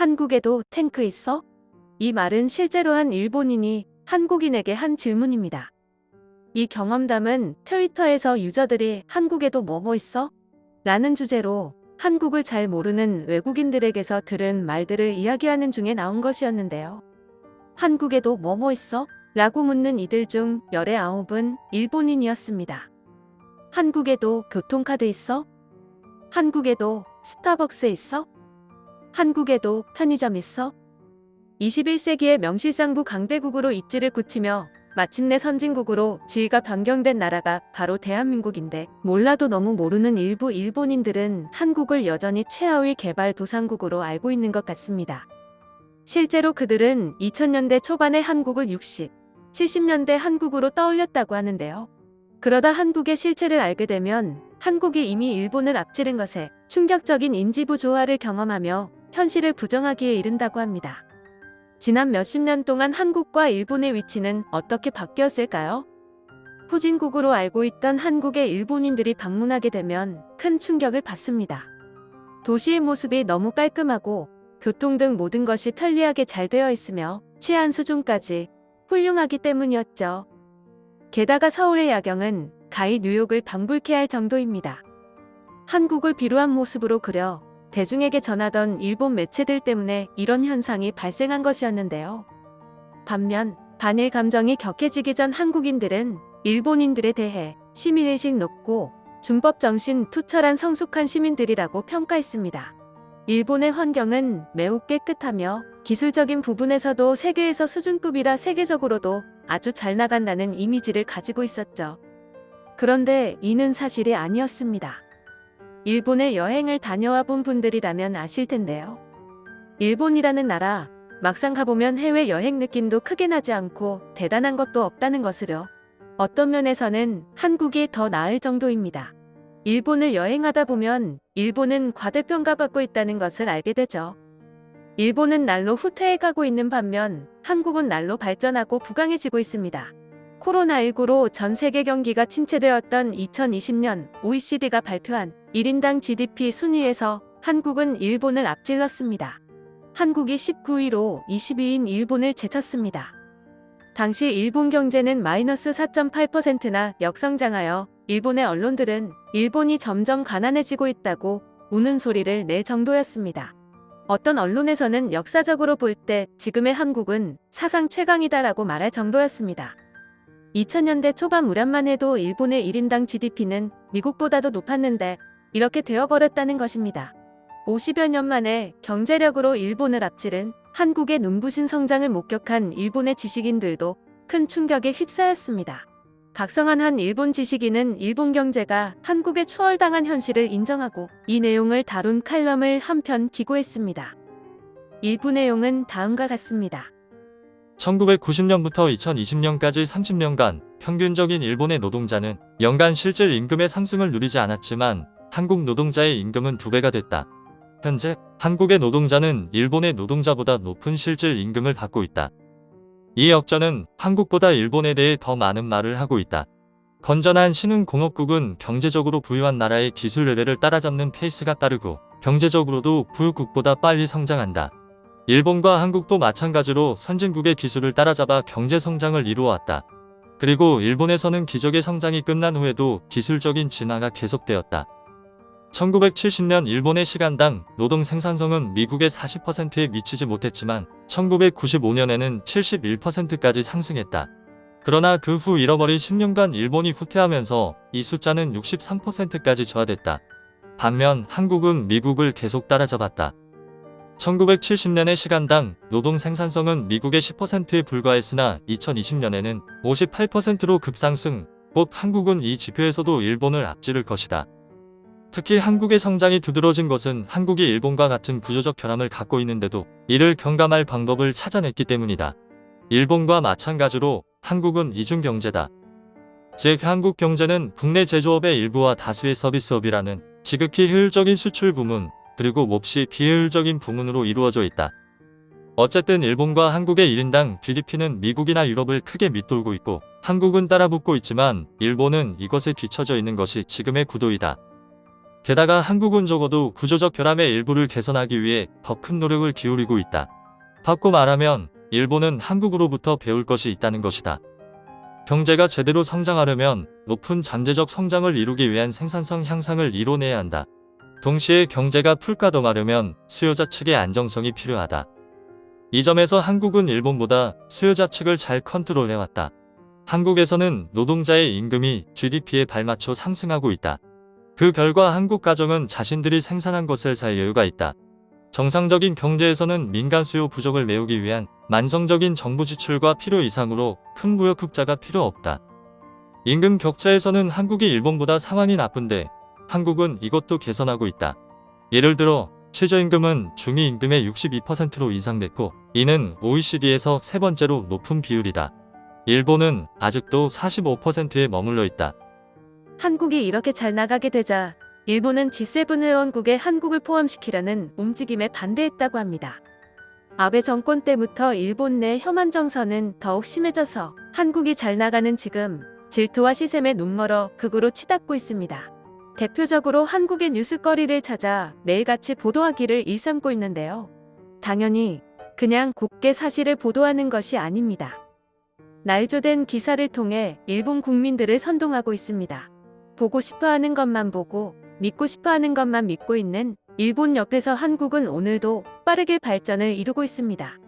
한국에도 탱크 있어? 이 말은 실제로 한 일본인이 한국인에게 한 질문입니다. 이 경험담은 트위터에서 유저들이 한국에도 뭐뭐 있어? 라는 주제로 한국을 잘 모르는 외국인들에게서 들은 말들을 이야기하는 중에 나온 것이었는데요. 한국에도 뭐뭐 있어? 라고 묻는 이들 중 열의 아홉은 일본인이었습니다. 한국에도 교통카드 있어? 한국에도 스타벅스 있어? 한국에도 편의점 있어? 21세기의 명실상부 강대국으로 입지를 굳히며 마침내 선진국으로 지위가 변경된 나라가 바로 대한민국인데 몰라도 너무 모르는 일부 일본인들은 한국을 여전히 최하위 개발 도상국으로 알고 있는 것 같습니다. 실제로 그들은 2000년대 초반의 한국을 60, 70년대 한국으로 떠올렸다고 하는데요. 그러다 한국의 실체를 알게 되면 한국이 이미 일본을 앞지른 것에 충격적인 인지부 조화를 경험하며 현실을 부정하기에 이른다고 합니다. 지난 몇십 년 동안 한국과 일본의 위치는 어떻게 바뀌었을까요? 후진국으로 알고 있던 한국에 일본인들이 방문하게 되면 큰 충격을 받습니다. 도시의 모습이 너무 깔끔하고 교통 등 모든 것이 편리하게 잘 되어 있으며 치안 수준까지 훌륭하기 때문이었죠. 게다가 서울의 야경은 가히 뉴욕을 방불케 할 정도입니다. 한국을 비루한 모습으로 그려 대중에게 전하던 일본 매체들 때문에 이런 현상이 발생한 것이었는데요. 반면 반일 감정이 격해지기 전 한국인들은 일본인들에 대해 시민의식 높고 준법 정신 투철한 성숙한 시민들이라고 평가했습니다. 일본의 환경은 매우 깨끗하며 기술적인 부분에서도 세계에서 수준급이라 세계적으로도 아주 잘 나간다는 이미지를 가지고 있었죠. 그런데 이는 사실이 아니었습니다. 일본에 여행을 다녀와 본 분들이라면 아실 텐데요. 일본이라는 나라, 막상 가보면 해외 여행 느낌도 크게 나지 않고 대단한 것도 없다는 것으로 어떤 면에서는 한국이 더 나을 정도입니다. 일본을 여행하다 보면 일본은 과대평가받고 있다는 것을 알게 되죠. 일본은 날로 후퇴해가고 있는 반면 한국은 날로 발전하고 부강해지고 있습니다. 코로나19로 전 세계 경기가 침체되었던 2020년 OECD가 발표한 1인당 GDP 순위에서 한국은 일본을 앞질렀습니다. 한국이 19위로 22인 일본을 제쳤습니다. 당시 일본 경제는 마이너스 4.8%나 역성장하여 일본의 언론들은 일본이 점점 가난해지고 있다고 우는 소리를 낼 정도였습니다. 어떤 언론에서는 역사적으로 볼 때 지금의 한국은 사상 최강이다라고 말할 정도였습니다. 2000년대 초반 무렵만 해도 일본의 1인당 GDP는 미국보다도 높았는데 이렇게 되어버렸다는 것입니다. 50여 년 만에 경제력으로 일본을 앞지른 한국의 눈부신 성장을 목격한 일본의 지식인들도 큰 충격에 휩싸였습니다. 각성한 한 일본 지식인은 일본 경제가 한국에 추월당한 현실을 인정하고 이 내용을 다룬 칼럼을 한 편 기고했습니다. 일부 내용은 다음과 같습니다. 1990년부터 2020년까지 30년간 평균적인 일본의 노동자는 연간 실질 임금의 상승을 누리지 않았지만 한국 노동자의 임금은 두 배가 됐다. 현재 한국의 노동자는 일본의 노동자보다 높은 실질 임금을 받고 있다. 이 역전은 한국보다 일본에 대해 더 많은 말을 하고 있다. 건전한 신흥공업국은 경제적으로 부유한 나라의 기술 레벨을 따라잡는 페이스가 빠르고 경제적으로도 부유국보다 빨리 성장한다. 일본과 한국도 마찬가지로 선진국의 기술을 따라잡아 경제 성장을 이루어왔다. 그리고 일본에서는 기적의 성장이 끝난 후에도 기술적인 진화가 계속되었다. 1970년 일본의 시간당 노동 생산성은 미국의 40%에 미치지 못했지만 1995년에는 71%까지 상승했다. 그러나 그 후 잃어버린 10년간 일본이 후퇴하면서 이 숫자는 63%까지 저하됐다. 반면 한국은 미국을 계속 따라잡았다. 1970년의 시간당 노동 생산성은 미국의 10%에 불과했으나 2020년에는 58%로 급상승, 곧 한국은 이 지표에서도 일본을 앞지를 것이다. 특히 한국의 성장이 두드러진 것은 한국이 일본과 같은 구조적 결함을 갖고 있는데도 이를 경감할 방법을 찾아냈기 때문이다. 일본과 마찬가지로 한국은 이중경제다. 즉 한국 경제는 국내 제조업의 일부와 다수의 서비스업이라는 지극히 효율적인 수출 부문, 그리고 몹시 비효율적인 부문으로 이루어져 있다. 어쨌든 일본과 한국의 1인당 GDP는 미국이나 유럽을 크게 밑돌고 있고 한국은 따라붙고 있지만 일본은 이것에 뒤처져 있는 것이 지금의 구도이다. 게다가 한국은 적어도 구조적 결함의 일부를 개선하기 위해 더 큰 노력을 기울이고 있다. 바꿔 말하면 일본은 한국으로부터 배울 것이 있다는 것이다. 경제가 제대로 성장하려면 높은 잠재적 성장을 이루기 위한 생산성 향상을 이뤄내야 한다. 동시에 경제가 풀가동하려면 수요자 측의 안정성이 필요하다. 이 점에서 한국은 일본보다 수요자 측을 잘 컨트롤해왔다. 한국에서는 노동자의 임금이 GDP에 발맞춰 상승하고 있다. 그 결과 한국 가정은 자신들이 생산한 것을 살 여유가 있다. 정상적인 경제에서는 민간 수요 부족을 메우기 위한 만성적인 정부 지출과 필요 이상으로 큰 무역 흑자가 필요 없다. 임금 격차에서는 한국이 일본보다 상황이 나쁜데 한국은 이것도 개선하고 있다. 예를 들어 최저임금은 중위임금의 62%로 인상됐고 이는 OECD에서 세 번째로 높은 비율이다. 일본은 아직도 45%에 머물러 있다. 한국이 이렇게 잘 나가게 되자 일본은 G7 회원국에 한국을 포함시키려는 움직임에 반대했다고 합니다. 아베 정권 때부터 일본 내 혐한 정서는 더욱 심해져서 한국이 잘 나가는 지금 질투와 시샘에 눈멀어 극으로 치닫고 있습니다. 대표적으로 한국의 뉴스거리를 찾아 매일같이 보도하기를 일삼고 있는데요. 당연히 그냥 곱게 사실을 보도하는 것이 아닙니다. 날조된 기사를 통해 일본 국민들을 선동하고 있습니다. 보고 싶어 하는 것만 보고 믿고 싶어 하는 것만 믿고 있는 일본 옆에서 한국은 오늘도 빠르게 발전을 이루고 있습니다.